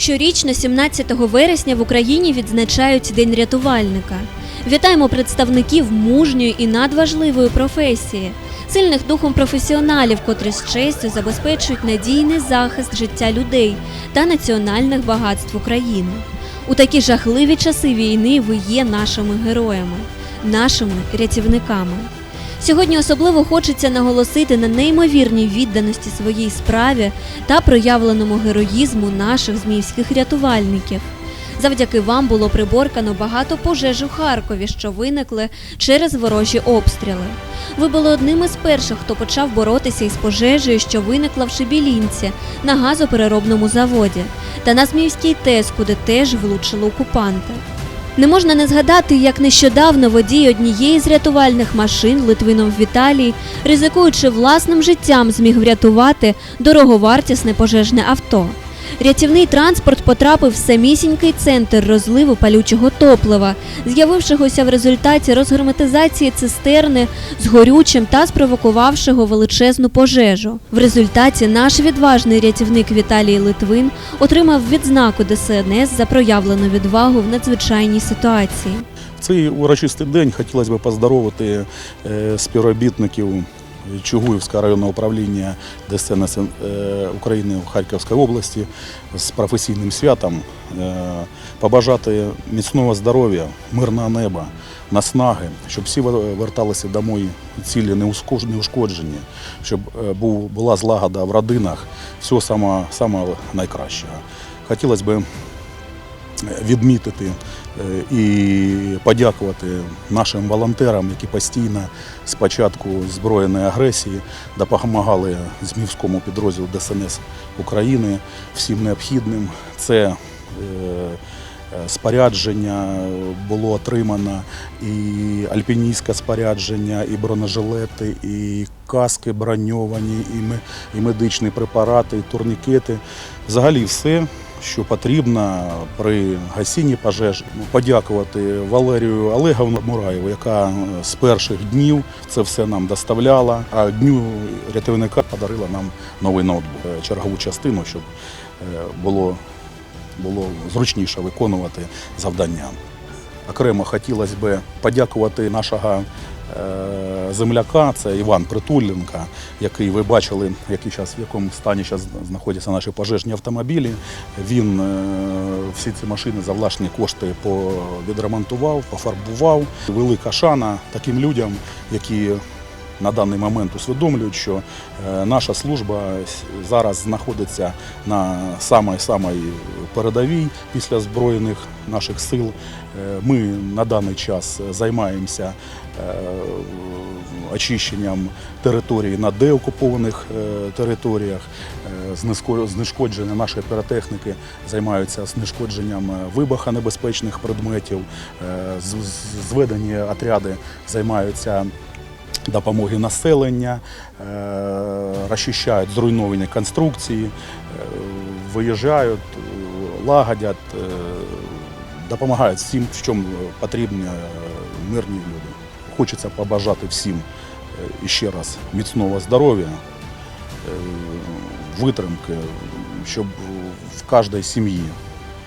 Щорічно, 17 вересня, в Україні відзначають День рятувальника. Вітаємо представників мужньої і надважливої професії, сильних духом професіоналів, котрі з честю забезпечують надійний захист життя людей та національних багатств України. У такі жахливі часи війни ви є нашими героями, нашими рятівниками. Сьогодні особливо хочеться наголосити на неймовірній відданості своїй справі та проявленому героїзму наших зміївських рятувальників. Завдяки вам було приборкано багато пожеж у Харкові, що виникли через ворожі обстріли. Ви були одним із перших, хто почав боротися із пожежею, що виникла в Шебілінці на газопереробному заводі, та на Зміївській ТЕС, куди теж влучили окупанти. Не можна не згадати, як нещодавно водій однієї з рятувальних машин Литвинов Віталій, ризикуючи власним життям, зміг врятувати дороговартісне пожежне авто. Рятівний транспорт потрапив в самісінький центр розливу палючого топлива, з'явившогося в результаті розгерметизації цистерни з горючим та спровокувавшого величезну пожежу. В результаті наш відважний рятівник Віталій Литвин отримав відзнаку ДСНС за проявлену відвагу в надзвичайній ситуації. Цей урочистий день хотілося б поздоровити е, співробітників Чугуївського районного управління ДСНС е, України в Харківській області з професійним святом, е, побажати міцного здоров'я, мирного неба, наснаги, щоб всі верталися домой цілі неушкоджені, щоб е, була злагода в родинах, самого, самого найкращого. Хотілося б відмітити і подякувати нашим волонтерам, які постійно з початку збройної агресії допомагали Змівському підрозділу ДСНС України всім необхідним. Це е, е, спорядження було отримано і альпіністське спорядження, і бронежилети, і каски броньовані, і, медичні препарати, і турнікети. Взагалі все, потрібно при гасінні пожеж. Ну, Подякувати Валерію Олеговну Мураєву, яка е, з перших днів це все нам доставляла. А дню рятівника подарила нам новий ноутбук, е, чергову частину, щоб е, було, було зручніше виконувати завдання. Окремо хотілося б подякувати нашого земляка, це Іван Притуленко, який ви бачили, який зараз, в якому стані зараз знаходяться наші пожежні автомобілі. Він е, всі ці машини за власні кошти відремонтував, пофарбував. Велика шана таким людям, які на даний момент усвідомлюють, що е, наша служба зараз знаходиться на самій-самій передовій після збройних наших сил. Е, Ми на даний час займаємося очищенням території на деокупованих е, територіях, е, знешкодження нашої піротехніки займаються знешкодженням е, вибухонебезпечних предметів, зведені отряди займаються допомоги населення, розчищають зруйновані конструкції, виїжджають, лагодять, допомагають всім, в чому потрібні мирні люди. Хочеться побажати всім е, іще раз міцного здоров'я, е, витримки, щоб в кожній сім'ї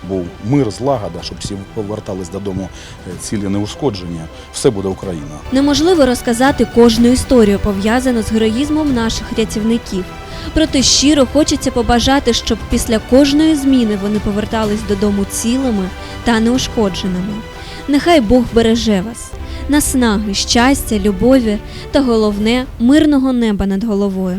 був мир, злагода, щоб всі повертались додому е, цілі неушкодження. Все буде Україна. Неможливо розказати кожну історію, пов'язану з героїзмом наших рятівників. Проте щиро хочеться побажати, щоб після кожної зміни вони повертались додому цілими та неушкодженими. Нехай Бог береже вас, наснаги, щастя, любові та головне мирного неба над головою.